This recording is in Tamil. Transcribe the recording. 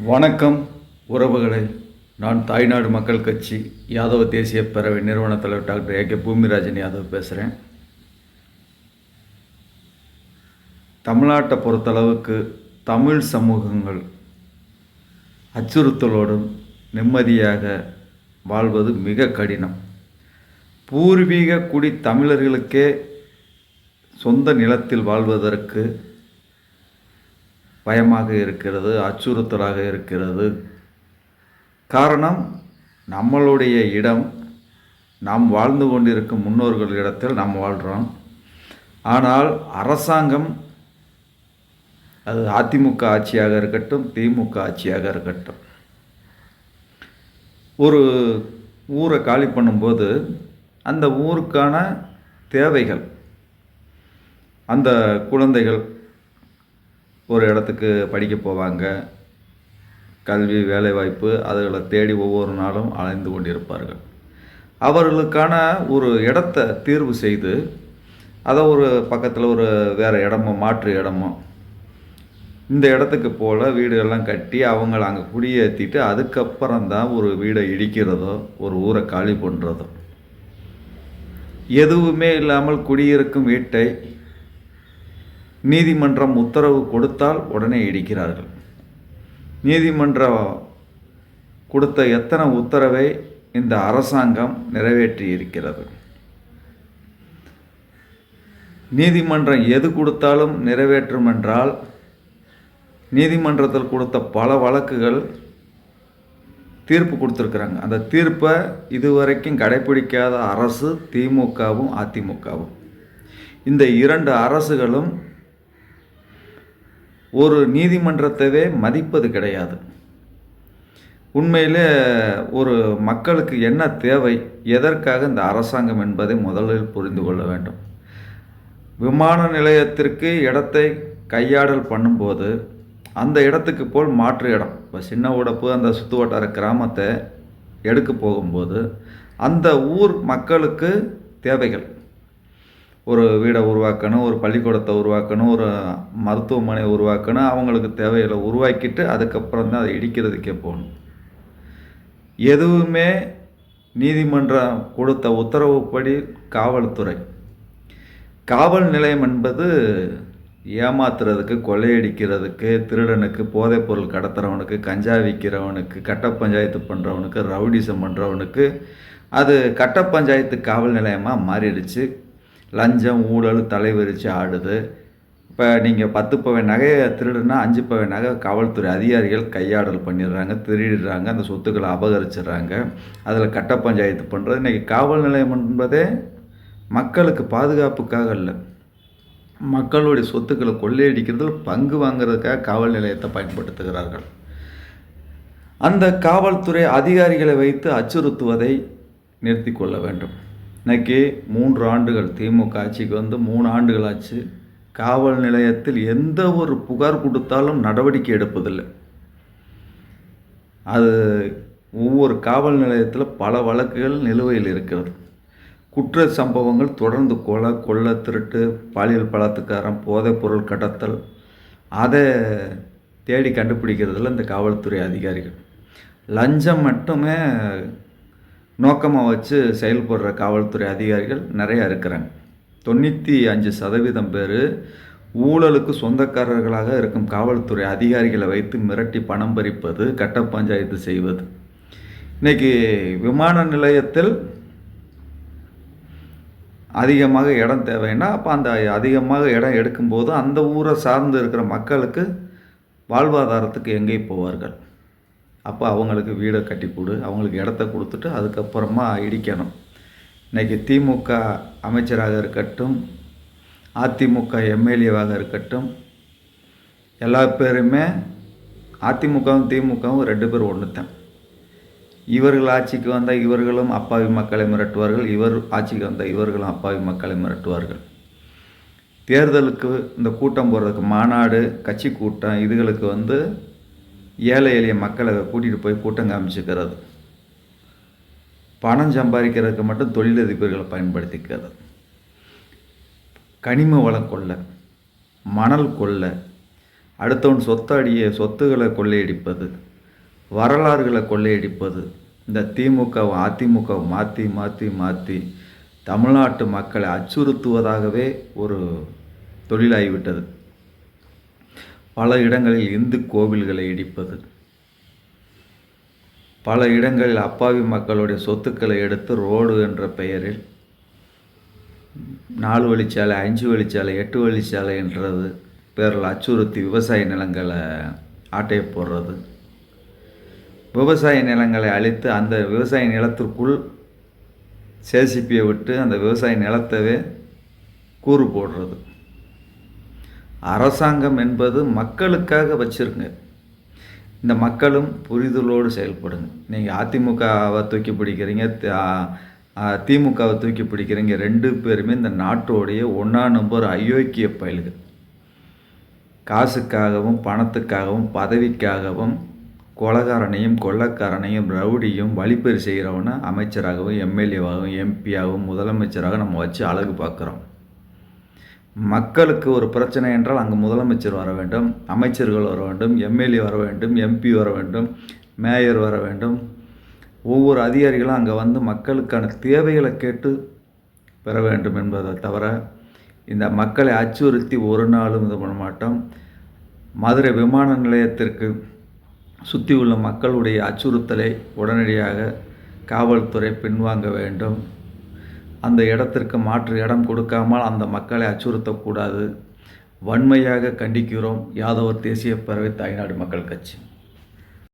வணக்கம் உறவுகளை. நான் தாய்நாடு மக்கள் கட்சி யாதவ தேசிய பேரவை நிறுவன தலைவர் doctor A K Bhoomirajan Yadav பேசுகிறேன் தமிழ்நாட்டை பொறுத்தளவுக்கு தமிழ் சமூகங்கள் அச்சுறுத்தலோடும் நிம்மதியாக வாழ்வது மிக கடினம். பூர்வீக குடி தமிழர்களுக்கே சொந்த நிலத்தில் வாழ்வதற்கு பயமாக இருக்கிறது அச்சுறுத்தலாக இருக்கிறது. காரணம் நம்மளுடைய இடம் நாம் வாழ்ந்து கொண்டிருக்கும் முன்னோர்கள் இடத்தில் நாம் வாழ்கிறோம் ஆனால் அரசாங்கம் அது அதிமுக ஆட்சியாக இருக்கட்டும் திமுக ஆட்சியாக இருக்கட்டும் ஒரு ஊரை காலி பண்ணும்போது அந்த ஊருக்கான தேவைகள் அந்த குழந்தைகள் ஒரு இடத்துக்கு படிக்க போவாங்க. கல்வி வேலைவாய்ப்பு அதுகளை தேடி ஒவ்வொரு நாளும் அலைந்து கொண்டிருப்பார்கள். அவர்களுக்கான ஒரு இடத்த தீர்வு செய்து அதை ஒரு பக்கத்தில் ஒரு வேறு இடமோ மாற்று இடமோ இந்த இடத்துக்கு போல் வீடுகள்லாம் கட்டி அவங்கள அங்கே குடியேற்றிட்டு அதுக்கப்புறம் தான் ஒரு வீடை இடிக்கிறதோ ஒரு ஊரை காலி பண்ணுறதோ எதுவுமே இல்லாமல் குடியிருக்கும் வீட்டை நீதிமன்றம் உத்தரவு கொடுத்தால் உடனே இடிக்கிறார்கள். நீதிமன்றம் கொடுத்த எத்தனை உத்தரவை இந்த அரசாங்கம் நிறைவேற்றி இருக்கிறது நீதிமன்றம் எது கொடுத்தாலும் நிறைவேற்றும் என்றால் நீதிமன்றத்தில் கொடுத்த பல வழக்குகள் தீர்ப்பு கொடுத்துருக்குறாங்க. அந்த தீர்ப்பை இதுவரைக்கும் கடைப்பிடிக்காத அரசு திமுகவும் அதிமுகவும். இந்த இரண்டு அரசுகளும் ஒரு நீதிமன்றத்தவே மதிப்பது கிடையாது. உண்மையிலே ஒரு மக்களுக்கு என்ன தேவை எதற்காக இந்த அரசாங்கம் என்பதை முதலில் புரிந்து கொள்ள வேண்டும். விமான நிலையத்திற்கு இடத்தை கையாடல் பண்ணும்போது அந்த இடத்துக்கு போல் மாற்று இடம். இப்போ சின்ன உடப்பு அந்த சுற்று வட்டார கிராமத்தை எடுக்க போகும்போது அந்த ஊர் மக்களுக்கு தேவைகள். ஒரு வீடை உருவாக்கணும் ஒரு பள்ளிக்கூடத்தை உருவாக்கணும் ஒரு மருத்துவமனை உருவாக்கணும் அவங்களுக்கு தேவைகளை உருவாக்கிட்டு அதுக்கப்புறம் தான் அதை இடிக்கிறதுக்கே போகணும். எதுவுமே நீதிமன்றம் கொடுத்த உத்தரவுப்படி காவல்துறை. காவல் நிலையம் என்பது ஏமாத்துறதுக்கு கொள்ளையடிக்கிறதுக்கு திருடனுக்கு போதைப்பொருள் கடத்துறவனுக்கு கஞ்சா விற்கிறவனுக்கு கட்ட பஞ்சாயத்து பண்ணுறவனுக்கு ரவுடிசம் பண்ணுறவனுக்கு அது கட்ட பஞ்சாயத்து காவல் நிலையமாக மாறிடுச்சு. லஞ்சம் ஊழல் தலைவிரிச்சு ஆடுது. இப்போ நீங்கள் பத்து பவை நகையை திருடுனா அஞ்சு பவை நகை காவல்துறை அதிகாரிகள் கையாடல் பண்ணிடுறாங்க திருடிடுறாங்க அந்த சொத்துக்களை அபகரிச்சிடுறாங்க. அதில் கட்ட பஞ்சாயத்து பண்ணுறது இன்றைக்கி காவல் நிலையம் என்பதே மக்களுக்கு பாதுகாப்புக்காக இல்லை மக்களுடைய சொத்துக்களை கொள்ளையடிக்கிறதில் பங்கு வாங்குறதுக்காக காவல் நிலையத்தை பயன்படுத்துகிறார்கள். அந்த காவல்துறை அதிகாரிகளை வைத்து அச்சுறுத்துவதை நிறுத்தி கொள்ள வேண்டும். இன்னைக்கு மூன்று ஆண்டுகள் திமுக ஆட்சிக்கு வந்து மூணு ஆண்டுகள் ஆச்சு காவல் நிலையத்தில் எந்த ஒரு புகார் கொடுத்தாலும் நடவடிக்கை எடுப்பதில்லை. அது ஒவ்வொரு காவல் நிலையத்தில் பல வழக்குகள் நிலுவையில் இருக்கிறது. குற்ற சம்பவங்கள் தொடர்ந்து கொலை கொள்ளை திருட்டு பாலியல் பலாத்துக்காரம் போதைப்பொருள் கடத்தல் அதை தேடி கண்டுபிடிக்கிறதுல இந்த காவல்துறை அதிகாரிகள். லஞ்சம் மட்டுமே நோக்கமாக வச்சு செயல்படுற காவல்துறை அதிகாரிகள் நிறையா இருக்கிறாங்க. தொண்ணூற்றி அஞ்சு சதவீதம் பேர் ஊழலுக்கு சொந்தக்காரர்களாக இருக்கும் காவல்துறை அதிகாரிகளை வைத்து மிரட்டி பணம் பறிப்பது கட்ட பஞ்சாயத்து செய்வது. இன்றைக்கி விமான நிலையத்தில் அதிகமாக இடம் தேவைன்னா அப்போ அந்த அதிகமாக இடம் எடுக்கும்போது அந்த ஊரை சார்ந்து இருக்கிற மக்களுக்கு வாழ்வாதாரத்துக்கு எங்கே போவார்கள். அப்போ அவங்களுக்கு வீடை கட்டி கொடு அவங்களுக்கு இடத்த கொடுத்துட்டு அதுக்கப்புறமா இடிக்கணும். இன்றைக்கி திமுக அமைச்சராக இருக்கட்டும் அதிமுக எம்எல்ஏவாக இருக்கட்டும் எல்லா பேருமே அதிமுகவும் திமுகவும் ரெண்டு பேரும் ஒன்று தான் இவர்கள் ஆட்சிக்கு வந்தால் இவர்களும் அப்பாவி மக்களை மிரட்டுவார்கள் இவர் ஆட்சிக்கு வந்தால் இவர்களும் அப்பாவி மக்களை மிரட்டுவார்கள். தேர்தலுக்கு இந்த கூட்டம் போடுறதுக்கு மாநாடு கட்சி கூட்டம் இதுகளுக்கு வந்து ஏழை எளிய மக்களை கூட்டிகிட்டு போய் கூட்டம் காமிச்சிக்கிறது. பணம் சம்பாதிக்கிறதுக்கு மட்டும் தொழிலதிபர்களை பயன்படுத்திக்கிறது. கனிம வளம் கொள்ள மணல் கொள்ள அடுத்தவன் சொத்தாடிய சொத்துக்களை கொள்ளையடிப்பது வரலாறுகளை கொள்ளையடிப்பது இந்த திமுகவும் அதிமுகவும் மாற்றி மாற்றி மாற்றி தமிழ்நாட்டு மக்களை அச்சுறுத்துவதாகவே ஒரு தொழிலாகிவிட்டது. பல இடங்களில் இந்து கோவில்களை இடிப்பது. பல இடங்களில் அப்பாவி மக்களுடைய சொத்துக்களை எடுத்து ரோடு என்ற பெயரில் நாலு வழிச்சாலை அஞ்சு வழிச்சாலை எட்டு வழிச்சாலை என்றது பேரில் அச்சுறுத்தி விவசாய நிலங்களை ஆட்டைய போடுறது. விவசாய நிலங்களை அழித்து அந்த விவசாய நிலத்திற்குள் சேசிப்பியை விட்டு அந்த விவசாய நிலத்தவே கூறு போடுறது. அரசாங்கம் என்பது மக்களுக்காக வச்சுருங்க. இந்த மக்களும் புரிதலோடு செயல்படுங்க. நீங்கள் அதிமுகவை தூக்கி பிடிக்கிறீங்க திமுகவை தூக்கி பிடிக்கிறீங்க ரெண்டு பேருமே இந்த நாட்டோடைய ஒன்றா நம்பர் அயோக்கிய பயல்கள். காசுக்காகவும் பணத்துக்காகவும் பதவிக்காகவும் கொலகாரனையும் கொள்ளக்காரனையும் ரவுடியும் வழிப்பறி செய்கிறவனை அமைச்சராகவும் எம்எல்ஏவாகவும் எம்பியாகவும் முதலமைச்சராக நம்ம வச்சு அழகு பார்க்குறோம். மக்களுக்கு ஒரு பிரச்சனை என்றால் அங்கே முதலமைச்சர் வர வேண்டும் அமைச்சர்கள் வர வேண்டும் எம்எல்ஏ வர வேண்டும் எம்பி வர வேண்டும் மேயர் வர வேண்டும். ஒவ்வொரு அதிகாரிகளும் அங்கே வந்து மக்களுக்கான தேவைகளை கேட்டு பெற வேண்டும் என்பதை தவிர இந்த மக்களை அச்சுறுத்தி ஒரு நாளும் இது பண்ண மாட்டோம். மதுரை விமான நிலையத்திற்கு சுற்றி உள்ள மக்களுடைய அச்சுறுத்தலை உடனடியாக காவல்துறை பின்வாங்க வேண்டும். அந்த இடத்திற்கு மாற்று இடம் கொடுக்காமல் அந்த மக்களை அச்சுறுத்தக்கூடாது. வன்மையாக கண்டிக்கிறோம். யாதவர் தேசிய பறவை தாய்நாடு மக்கள் கட்சி.